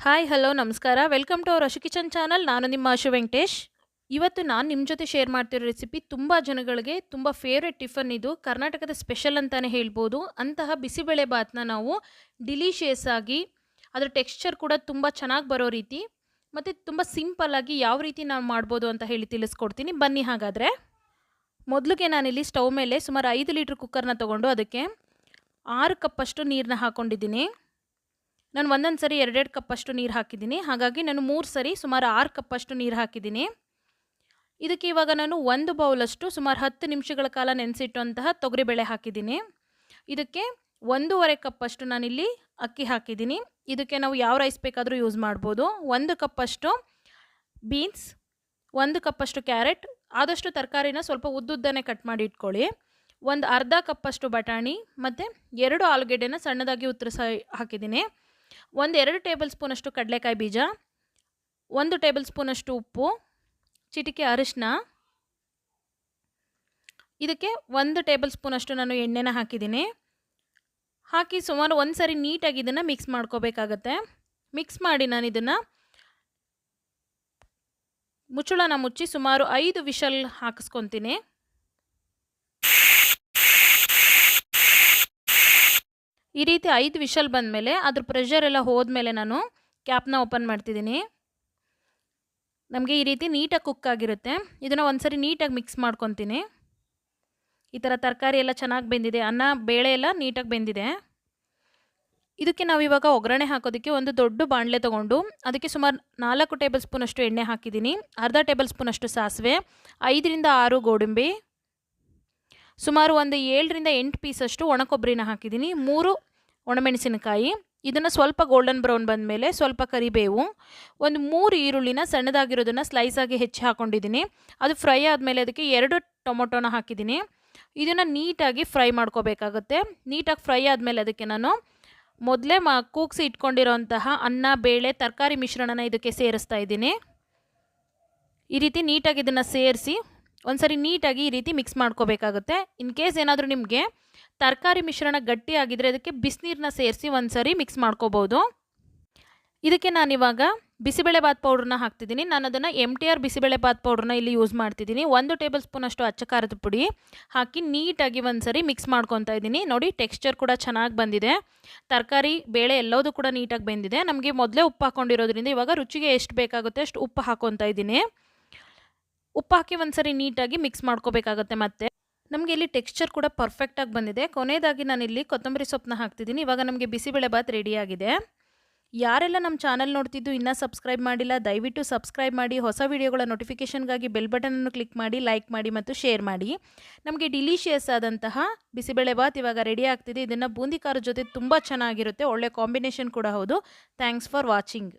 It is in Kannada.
ಹಾಯ್ ಹಲೋ ನಮಸ್ಕಾರ. Welcome to our Ashu kitchen channel ನಾನು ನಿಮ್ಮ ಅಶು ವೆಂಕಟೇಶ್ ಇವತ್ತು ನಾನು ನಿಮ್ಮ ಜೊತೆ ಶೇರ್ ಮಾಡ್ತಿರೋ ರೆಸಿಪಿ ತುಂಬ ಜನಗಳಿಗೆ ತುಂಬ ಫೇವ್ರೆಟ್ ಟಿಫನ್ ಇದು. ಕರ್ನಾಟಕದ ಸ್ಪೆಷಲ್ ಅಂತಲೇ ಹೇಳ್ಬೋದು. ಅಂತಹ ಬಿಸಿಬೇಳೆ ಭಾತ್ನ ನಾವು ಡಿಲಿಷಿಯಸ್ ಆಗಿ, ಅದರ ಟೆಕ್ಸ್ಚರ್ ಕೂಡ ತುಂಬ ಚೆನ್ನಾಗಿ ಬರೋ ರೀತಿ, ಮತ್ತು ತುಂಬ ಸಿಂಪಲ್ಲಾಗಿ ಯಾವ ರೀತಿ ನಾವು ಮಾಡ್ಬೋದು ಅಂತ ಹೇಳಿ ತಿಳಿಸ್ಕೊಡ್ತೀನಿ. ಬನ್ನಿ ಹಾಗಾದರೆ. ಮೊದಲಿಗೆ ನಾನಿಲ್ಲಿ ಸ್ಟವ್ ಮೇಲೆ ಸುಮಾರು ಐದು ಲೀಟ್ರ್ ಕುಕ್ಕರ್ನ ತೊಗೊಂಡು ಅದಕ್ಕೆ ಆರು ಕಪ್ಪಷ್ಟು ನೀರನ್ನ ಹಾಕ್ಕೊಂಡಿದ್ದೀನಿ ನಾನು ಒಂದೊಂದು ಸರಿ ಎರಡೆರಡು ಕಪ್ಪಷ್ಟು ನೀರು ಹಾಕಿದ್ದೀನಿ. ಹಾಗಾಗಿ ನಾನು ಮೂರು ಸರಿ ಸುಮಾರು ಆರು ಕಪ್ಪಷ್ಟು ನೀರು ಹಾಕಿದ್ದೀನಿ. ಇದಕ್ಕೆ ಇವಾಗ ನಾನು ಒಂದು ಬೌಲಷ್ಟು ಸುಮಾರು ಹತ್ತು ನಿಮಿಷಗಳ ಕಾಲ ನೆನೆಸಿಟ್ಟಂತಹ ತೊಗರಿಬೇಳೆ ಹಾಕಿದ್ದೀನಿ. ಇದಕ್ಕೆ ಒಂದೂವರೆ ಕಪ್ಪಷ್ಟು ನಾನಿಲ್ಲಿ ಅಕ್ಕಿ ಹಾಕಿದ್ದೀನಿ. ಇದಕ್ಕೆ ನಾವು ಯಾವ ರೈಸ್ ಬೇಕಾದರೂ ಯೂಸ್ ಮಾಡ್ಬೋದು. ಒಂದು ಕಪ್ಪಷ್ಟು ಬೀನ್ಸ್ ಒಂದು ಕಪ್ಪಷ್ಟು ಕ್ಯಾರೆಟ್ ಆದಷ್ಟು ತರಕಾರಿನ ಸ್ವಲ್ಪ ಉದ್ದುದ್ದನೆ ಕಟ್ ಮಾಡಿ ಇಟ್ಕೊಳ್ಳಿ. ಒಂದು ಅರ್ಧ ಕಪ್ಪಷ್ಟು ಬಟಾಣಿ, ಮತ್ತು ಎರಡು ಆಲೂಗೆಡ್ಡೆನ ಸಣ್ಣದಾಗಿ ಉತ್ತರಿಸ ಹಾಕಿದ್ದೀನಿ. ಒಂದು ಎರಡು ಟೇಬಲ್ ಸ್ಪೂನಷ್ಟು ಕಡಲೆಕಾಯಿ ಬೀಜ, ಒಂದು ಟೇಬಲ್ ಸ್ಪೂನಷ್ಟು ಉಪ್ಪು, ಚಿಟಿಕೆ ಅರಿಶಿನ ಇದಕ್ಕೆ ಒಂದು ಟೇಬಲ್ ಸ್ಪೂನಷ್ಟು ನಾನು ಎಣ್ಣೆನ ಹಾಕಿದ್ದೀನಿ. ಹಾಕಿ ಸುಮಾರು ಒಂದು ಸರಿ ನೀಟಾಗಿ ಇದನ್ನು ಮಿಕ್ಸ್ ಮಾಡ್ಕೋಬೇಕಾಗತ್ತೆ. ಮಿಕ್ಸ್ ಮಾಡಿ ನಾನು ಇದನ್ನು ಮುಚ್ಚಳನ ಮುಚ್ಚಿ ಸುಮಾರು ಐದು ವಿಷಲ್ ಹಾಕಿಸ್ಕೊತೀನಿ. ಈ ರೀತಿ ಐದು ವಿಷಲ್ ಬಂದಮೇಲೆ ಅದ್ರ ಪ್ರೆಷರ್ ಎಲ್ಲ ಹೋದ್ಮೇಲೆ ನಾನು ಕ್ಯಾಪ್ನ ಓಪನ್ ಮಾಡ್ತಿದ್ದೀನಿ. ನಮಗೆ ಈ ರೀತಿ ನೀಟಾಗಿ ಕುಕ್ ಆಗಿರುತ್ತೆ. ಇದನ್ನು ಒಂದ್ಸರಿ ನೀಟಾಗಿ ಮಿಕ್ಸ್ ಮಾಡ್ಕೊತೀನಿ. ಈ ಥರ ತರಕಾರಿ ಎಲ್ಲ ಚೆನ್ನಾಗಿ ಬೆಂದಿದೆ. ಅನ್ನ, ಬೇಳೆ ಎಲ್ಲ ನೀಟಾಗಿ ಬೆಂದಿದೆ. ಇದಕ್ಕೆ ನಾವು ಇವಾಗ ಒಗ್ಗರಣೆ ಹಾಕೋದಕ್ಕೆ ಒಂದು ದೊಡ್ಡ ಬಾಣಲೆ ತೊಗೊಂಡು ಅದಕ್ಕೆ ಸುಮಾರು ನಾಲ್ಕು ಟೇಬಲ್ ಸ್ಪೂನಷ್ಟು ಎಣ್ಣೆ ಹಾಕಿದ್ದೀನಿ. ಅರ್ಧ ಟೇಬಲ್ ಸ್ಪೂನಷ್ಟು ಸಾಸಿವೆ, ಐದರಿಂದ ಆರು ಗೋಡಂಬಿ ಸುಮಾರು ಒಂದು ಏಳರಿಂದ ಎಂಟು ಪೀಸಷ್ಟು ಒಣಕೊಬ್ಬರಿನ ಹಾಕಿದ್ದೀನಿ. ಮೂರು ಒಣಮೆಣಸಿನಕಾಯಿ, ಇದನ್ನು ಸ್ವಲ್ಪ ಗೋಲ್ಡನ್ ಬ್ರೌನ್ ಬಂದಮೇಲೆ ಸ್ವಲ್ಪ ಕರಿಬೇವು, ಒಂದು ಮೂರು ಈರುಳ್ಳಿನ ಸಣ್ಣದಾಗಿರೋದನ್ನು ಸ್ಲೈಸಾಗಿ ಹೆಚ್ಚಿ ಹಾಕ್ಕೊಂಡಿದ್ದೀನಿ ಅದು ಫ್ರೈ ಆದಮೇಲೆ ಅದಕ್ಕೆ ಎರಡು ಟೊಮೊಟೊನ ಹಾಕಿದ್ದೀನಿ. ಇದನ್ನು ನೀಟಾಗಿ ಫ್ರೈ ಮಾಡ್ಕೋಬೇಕಾಗುತ್ತೆ. ನೀಟಾಗಿ ಫ್ರೈ ಆದಮೇಲೆ ಅದಕ್ಕೆ ನಾನು ಮೊದಲೇ ಮಾ ಕೂಗಿಸಿ ಇಟ್ಕೊಂಡಿರೋಂತಹ ಅನ್ನ, ಬೇಳೆ, ತರಕಾರಿ ಮಿಶ್ರಣನ ಇದಕ್ಕೆ ಸೇರಿಸ್ತಾ ಇದ್ದೀನಿ. ಈ ರೀತಿ ನೀಟಾಗಿ ಇದನ್ನು ಸೇರಿಸಿ ಒಂದ್ಸರಿ ನೀಟಾಗಿ ಈ ರೀತಿ ಮಿಕ್ಸ್ ಮಾಡ್ಕೋಬೇಕಾಗುತ್ತೆ. ಇನ್ ಕೇಸ್ ಏನಾದರೂ ನಿಮಗೆ ತರಕಾರಿ ಮಿಶ್ರಣ ಗಟ್ಟಿ ಆಗಿದ್ರೆ ಅದಕ್ಕೆ ಬಿಸಿನೀರನ್ನ ಸೇರಿಸಿ ಒಂದ್ಸರಿ ಮಿಕ್ಸ್ ಮಾಡ್ಕೋಬೋದು. ಇದಕ್ಕೆ ನಾನಿವಾಗ ಬಿಸಿಬೇಳೆ ಬಾತ್ ಪೌಡ್ರನ್ನ ಹಾಕ್ತಿದ್ದೀನಿ. ನಾನು ಅದನ್ನು M T R bisibele bath ಪೌಡ್ರನ್ನ ಇಲ್ಲಿ ಯೂಸ್ ಮಾಡ್ತಿದ್ದೀನಿ. ಒಂದು ಟೇಬಲ್ ಸ್ಪೂನಷ್ಟು ಅಚ್ಚ ಖಾರದ ಪುಡಿ ಹಾಕಿ ನೀಟಾಗಿ ಒಂದ್ಸರಿ ಮಿಕ್ಸ್ ಮಾಡ್ಕೊತಾ ಇದ್ದೀನಿ. ನೋಡಿ ಟೆಕ್ಸ್ಚರ್ ಕೂಡ ಚೆನ್ನಾಗಿ ಬಂದಿದೆ. ತರಕಾರಿ, ಬೇಳೆ ಎಲ್ಲದೂ ಕೂಡ ನೀಟಾಗಿ ಬಂದಿದೆ. ನಮಗೆ ಮೊದಲೇ ಉಪ್ಪು ಹಾಕ್ಕೊಂಡಿರೋದ್ರಿಂದ ಇವಾಗ ರುಚಿಗೆ ಎಷ್ಟು ಬೇಕಾಗುತ್ತೆ ಅಷ್ಟು ಉಪ್ಪು ಹಾಕ್ಕೊತಾ ಇದ್ದೀನಿ. ಉಪ್ಪು ಹಾಕಿ ಒಂದ್ಸರಿ ನೀಟಾಗಿ ಮಿಕ್ಸ್ ಮಾಡ್ಕೋಬೇಕಾಗತ್ತೆ ಮತ್ತೆ. ನಮಗೆ ಇಲ್ಲಿ ಟೆಕ್ಸ್ಚರ್ ಕೂಡ ಪರ್ಫೆಕ್ಟಾಗಿ ಬಂದಿದೆ. ಕೊನೆಯದಾಗಿ ನಾನಿಲ್ಲಿ ಕೊತ್ತಂಬರಿ ಸೊಪ್ಪನ್ನ ಹಾಕ್ತಿದ್ದೀನಿ. ಇವಾಗ ನಮಗೆ ಬಿಸಿಬೇಳೆ ಬಾತ್ ರೆಡಿಯಾಗಿದೆ ಯಾರೆಲ್ಲ ನಮ್ಮ ಚಾನಲ್ ನೋಡ್ತಿದ್ದು ಇನ್ನೂ ಸಬ್ಸ್ಕ್ರೈಬ್ ಮಾಡಿಲ್ಲ, ದಯವಿಟ್ಟು ಸಬ್ಸ್ಕ್ರೈಬ್ ಮಾಡಿ. ಹೊಸ ವಿಡಿಯೋಗಳ ನೋಟಿಫಿಕೇಷನ್ಗಾಗಿ ಬೆಲ್ ಬಟನನ್ನು ಕ್ಲಿಕ್ ಮಾಡಿ ಲೈಕ್ ಮಾಡಿ ಮತ್ತು ಶೇರ್ ಮಾಡಿ. ನಮಗೆ ಡಿಲಿಷಿಯಸ್ ಆದಂತಹ ಬಿಸಿಬೇಳೆ ಬಾತ್ ಇವಾಗ ರೆಡಿ ಆಗ್ತಿದೆ. ಇದನ್ನು ಬೂಂದಿ ಕಾರ ಜೊತೆ ತುಂಬ ಚೆನ್ನಾಗಿರುತ್ತೆ. ಒಳ್ಳೆ ಕಾಂಬಿನೇಷನ್ ಕೂಡ ಹೌದು. Thanks for watching